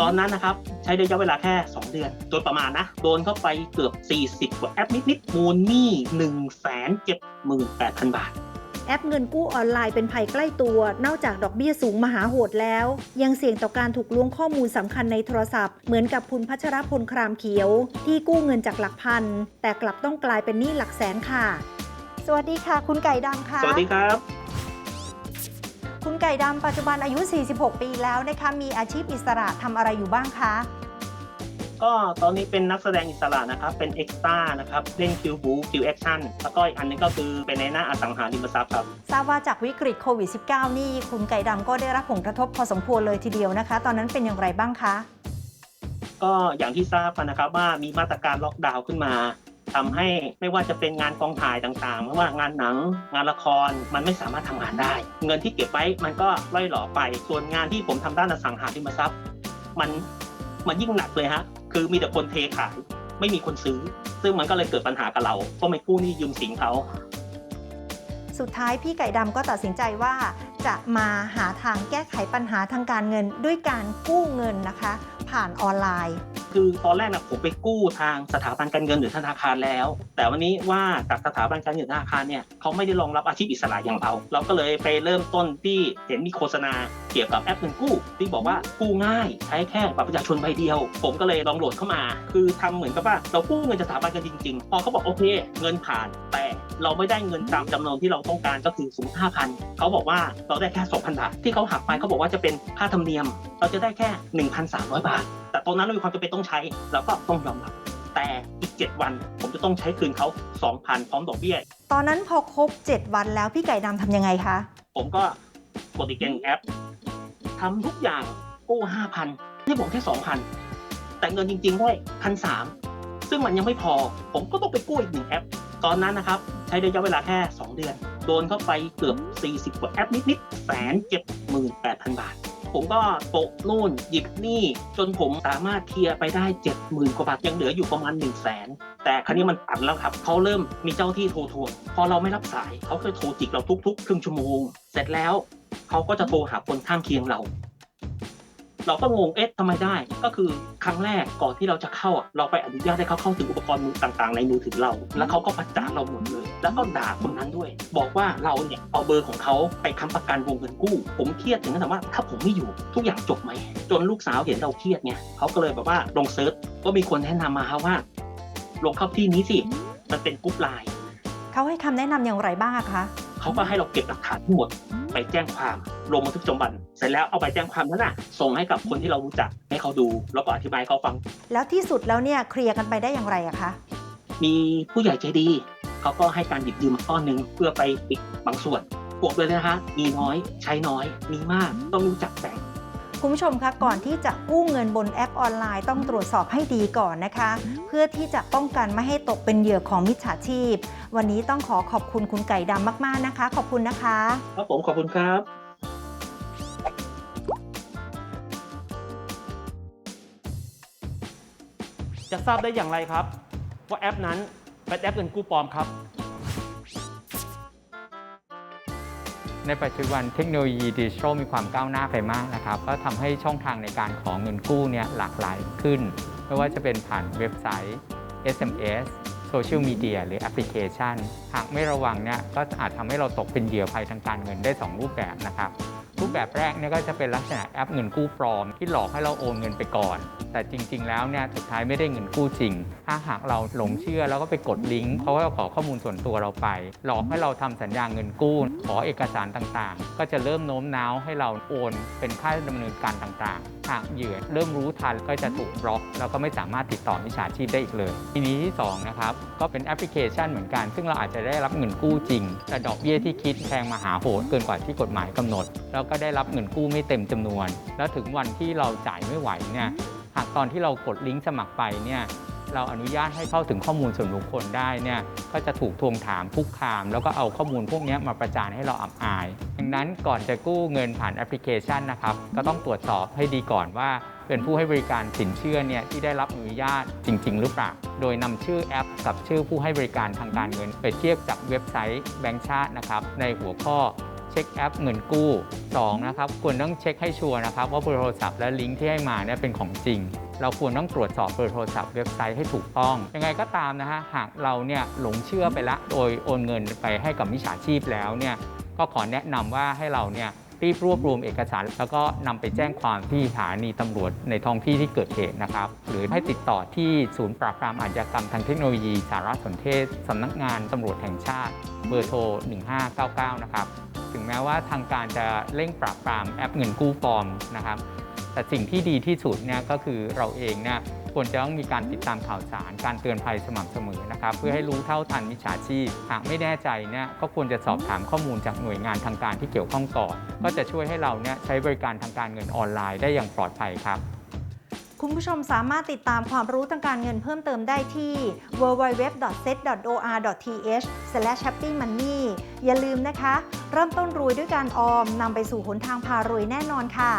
ตอนนั้นนะครับใช้ระยะเวลาแค่ 2 เดือนโดยประมาณนะ โดนเข้าไปเกือบ 40 กว่าแอปนิดๆมูลหนี้1 7 8 0 0 0 บาทแอปเงินกู้ออนไลน์เป็นภัยใกล้ตัว นอกจากดอกเบี้ยสูงมหาโหดแล้ว ยังเสี่ยงต่อการถูกล้วงข้อมูลสำคัญในโทรศัพท์ เหมือนกับคุณพัชรพลครามเขียว ที่กู้เงินจากหลักพัน แต่กลับต้องกลายเป็นหนี้หลักแสนค่ะ สวัสดีค่ะ คุณไก่ดำค่ะ สวัสดีครับ คุณไก่ดำปัจจุบันอายุ 46 ปีแล้วนะคะ มีอาชีพอิสระทำอะไรอยู่บ้างคะ ก็ตอนนี้เป็นนักแสดงอิสระนะครับ เป็นเอ็กซ์ต้านะครับ เล่นคิวบูคิวแอคชั่น แล้วก็อีกอันนึงก็คือเป็นในหน้าอสังหาริมทรัพย์ครับ ทราบว่าจากวิกฤตโควิด -19 นี่ คุณไก่ดำก็ได้รับผลกระทบพอสมควรเลยทีเดียวนะคะ ตอนนั้นเป็นอย่างไรบ้างคะ ก็อย่างที่ทราบกันนะครับว่ามีมาตรการล็อกดาวน์ขึ้นมา ทำให้ไม่ว่าจะเป็นงานกองถ่ายต่างๆ ไม่ว่างานหนัง งานละครมันไม่สามารถทำงานได้ เงินที่เก็บไว้มันก็ล่อยหล่อไป ส่วนงานที่ผมทำด้านอสังหาริมทรัพย์ มันมันยิ่งหนักเลยฮะ คือมีแต่คนเทขาย ไม่มีคนซื้อ ซึ่งมันก็เลยเกิดปัญหากับเราเพราะไม่กู้หนี้ยืมสินเขาสุดท้ายพี่ไก่ดำก็ตัดสินใจว่าจะมาหาทางแก้ไขปัญหาทางการเงินด้วยการกู้เงินนะคะ ผ่านออนไลน์ คือตอนแรกนะผมไปกู้ทางสถาบันการเงินหรือธนาคารแล้ว แต่วันนี้ว่าจากสถาบันการเงินธนาคารเนี่ยเขาไม่ได้รองรับอาชีพอิสระอย่างเรา เราก็เลยไปเริ่มต้นที่เห็นมีโฆษณาเกี่ยวกับแอปเงินกู้ ที่บอกว่ากู้ง่ายใช้แค่บัตรประชาชนใบเดียว ผมก็เลยลองโหลดเข้ามา คือทำเหมือนกับว่าเรากู้เงินจากสถาบันกันจริงๆ พอเขาบอกโอเค เงินผ่านแต่ เราไม่ได้เงินตามจำนวนที่เราต้องการก็คือสมมติห้าพันเขาบอกว่าเราได้แค่2,000บาทที่เขาหักไปเขาบอกว่าจะเป็นค่าธรรมเนียม เราจะได้แค่1,300บาท แต่ตอนนั้นเรามีความจำเป็นต้องใช้เราก็ต้องยอมรับแต่อีก 7 วันผมจะต้องใช้คืนเขา2,000พร้อมดอกเบี้ย ตอนนั้นพอครบ 7 วันแล้วพี่ไก่ดำทำยังไงคะ ผมก็กดอีกเกนแอปทำทุกอย่างกู้5,000ให้ผมแค่2,000 แต่เงินจริงๆได้พันสามซึ่งมันยังไม่พอ ผมก็ต้องไปกู้อีกหนึ่งแอป ตอนนั้นนะครับใช้ระยะเวลาแค่ 2 เดือน โดนเข้าไปเกือบ 40 กว่าแอปนิดๆแสนเจ็ดหมื่นแปดพันบาท ผมก็โปะนู่นหยิบนี่จนผมสามารถเคลียร์ไปได้ 70,000 กว่าบาท ยังเหลืออยู่ประมาณ 1 0 0 0 0แสนแต่ครั้นี้มันตันแล้วครับเขาเริ่มมีเจ้าที่โทรทวงพอเราไม่รับสายเขาเคยโทรจิกเราทุกๆ ครึ่งชั่วโมง เสร็จแล้วเขาก็จะโทรหาคนข้างเคียงเรา เราก็งงเอ๊ะทำไมได้ ก็คือครั้งแรกก่อนที่เราจะเข้าอะเราไปอนุญาตให้เขาเข้าถึงอุปกรณ์มือต่าง ๆ ในมือถือเรา แล้วเขาก็ประจานเราหมดเลย แล้วก็ด่าคนนั้นด้วย บอกว่าเราเนี่ยเอาเบอร์ของเขาไปค้ำประกันวงเงินกู้ ผมเครียดถึงขนาดว่าถ้าผมไม่อยู่ทุกอย่างจบไหมจนลูกสาวเห็นเราเครียดไงเขาก็เลยแบบว่าลงเซิร์ชก็มีคนแนะนำมาฮะว่า ลงเข้าที่นี้สิมันเป็นกรุ๊ปไลน์เขาให้คำแนะนำอย่างไรบ้างอะคะเขาก็ให้เราเก็บหลักฐานทั้งหมดไปแจ้งความ ลงบันทึกประจำวันเสร็จแล้วเอาไปแจ้งความนั้นน่ะส่งให้กับคนที่เรารู้จักให้เขาดู แล้วก็อธิบายให้เขาฟัง แล้วที่สุดแล้วเนี่ยเคลียร์กันไปได้อย่างไรอะคะ มีผู้ใหญ่ใจดี เขาก็ให้การหยิบยืมมาก้อนหนึ่งเพื่อไปปิดบางส่วนบวกเลยนะคะมีน้อยใช้น้อย มีมากต้องรู้จักแบ่งคุณผู้ชมคะก่อนที่จะกู้เงินบนแอปออนไลน์ต้องตรวจสอบให้ดีก่อนนะคะ เพื่อที่จะป้องกันไม่ให้ตกเป็นเหยื่อของมิจฉาชีพ วันนี้ต้องขอขอบคุณคุณไก่ดำมากๆนะคะ ขอบคุณนะคะ ครับผมขอบคุณครับ จะทราบได้อย่างไรครับ ว่าแอปนั้นเป็นแอปเงินกู้ปลอมครับ ในปัจจุบันเทคโนโลยีดิจิทัลมีความก้าวหน้าไปมากนะครับ ก็ทำให้ช่องทางในการของเงินกู้เนี่ยหลากหลายขึ้น ไม่ว่าจะเป็นผ่านเว็บไซต์ SMS โซเชียลมีเดียหรือแอปพลิเคชัน หากไม่ระวังเนี่ยก็อาจทำให้เราตกเป็นเหยื่อภัยทางการเงินได้ 2 รูปแบบนะครับ รูปแบบแรกเนี่ยก็จะเป็นลักษณะแอปเงินกู้ปลอม ที่หลอกให้เราโอนเงินไปก่อน แต่จริง ๆ แล้วเนี่ยสุดท้ายไม่ได้เงินกู้จริง ถ้าหากเราหลงเชื่อแล้วก็ไปกดลิงก์เขาก็ขอข้อมูลส่วนตัวเราไป หลอกให้เราทำสัญญาเงินกู้ ขอเอกสารต่างๆ ก็จะเริ่มโน้มน้าวให้เราโอนเป็นค่าดำเนินการต่างๆากเหยื่อเริ่มรู้ทันก็จะถูกบล็อกแล้วก็ไม่สามารถติดต่อมิจฉาชีพได้อีกเลยทีนี้ที่สองนะครับก็เป็นแอปพลิเคชันเหมือนกัน ซึ่งเราอาจจะได้รับเงินกู้จริง แต่ดอกเบี้ยที่คิดแพงมหาโหดเกินกว่าที่กฎหมายกำหนด แล้วก็ได้รับเงินกู้ไม่เต็มจำนวน แล้วถึงวันที่เราจ่ายไม่ไหวเนี่ยหากตอนที่เรากดลิงก์สมัครไปเนี่ย เราอนุญาตให้เข้าถึงข้อมูลส่วนบุคคลได้เนี่ยก็จะถูกทวงถามคุกคาม แล้วก็เอาข้อมูลพวกนี้มาประจานให้เราอับอาย ดังนั้นก่อนจะกู้เงินผ่านแอปพลิเคชันนะครับก็ต้องตรวจสอบให้ดีก่อนว่าเป็นผู้ให้บริการสินเชื่อเนี่ยที่ได้รับอนุญาตจริง ๆ หรือเปล่า โดยนำชื่อแอป กับชื่อผู้ให้บริการทางการเงิน ไปเทียบจากเว็บไซต์แบงก์ชาตินะครับในหัวข้อเช็คแอปเงินกู้2นะครับควรต้องเช็คให้ชัวร์นะครับว่าเบอร์โทรศัพท์และลิงก์ที่ให้มาเนี่ยเป็นของจริง เราควรต้องตรวจสอบเบอร์โทรศัพท์เว็บไซต์ให้ถูกต้อง ยังไงก็ตามนะฮะหากเราเนี่ยหลงเชื่อไปละโดยโอนเงินไปให้กับมิจฉาชีพแล้วเนี่ยก็ขอแนะนำว่าให้เราเนี่ยรีบรวบรวมเอกสาร แล้วก็นำไปแจ้งความที่สถานีตำรวจในท้องที่ที่เกิดเหตุนะครับ หรือให้ติดต่อที่ศูนย์ปราบปรามอาชญากรรมทางเทคโนโลยี สารสนเทศสำนักงานตำรวจแห่งชาติ เบอร์โทร 1599 นะครับ ถึงแม้ว่าทางการจะเร่งปราบปรามแอปเงินกู้ปลอมนะครับ แต่สิ่งที่ดีที่สุดเนี่ยก็คือเราเองเนี่ยควรจะต้องมีการติดตามข่าวสาร การเตือนภัยสม่ำเสมอนะครับเพื่อให้รู้เท่าทันมิจฉาชีพหากไม่แน่ใจเนี่ยก็ควรจะสอบถามข้อมูลจากหน่วยงานทางการที่เกี่ยวข้องก่อนก็จะช่วยให้เราเนี่ยใช้บริการทางการเงินออนไลน์ได้อย่างปลอดภัยครับคุณผู้ชมสามารถติดตามความรู้ทางการเงินเพิ่มเติมได้ที่ www.set.or.th/happymoney อย่าลืมนะคะ เริ่มต้นรวยด้วยการออมนำไปสู่หนทางพารวยแน่นอนค่ะ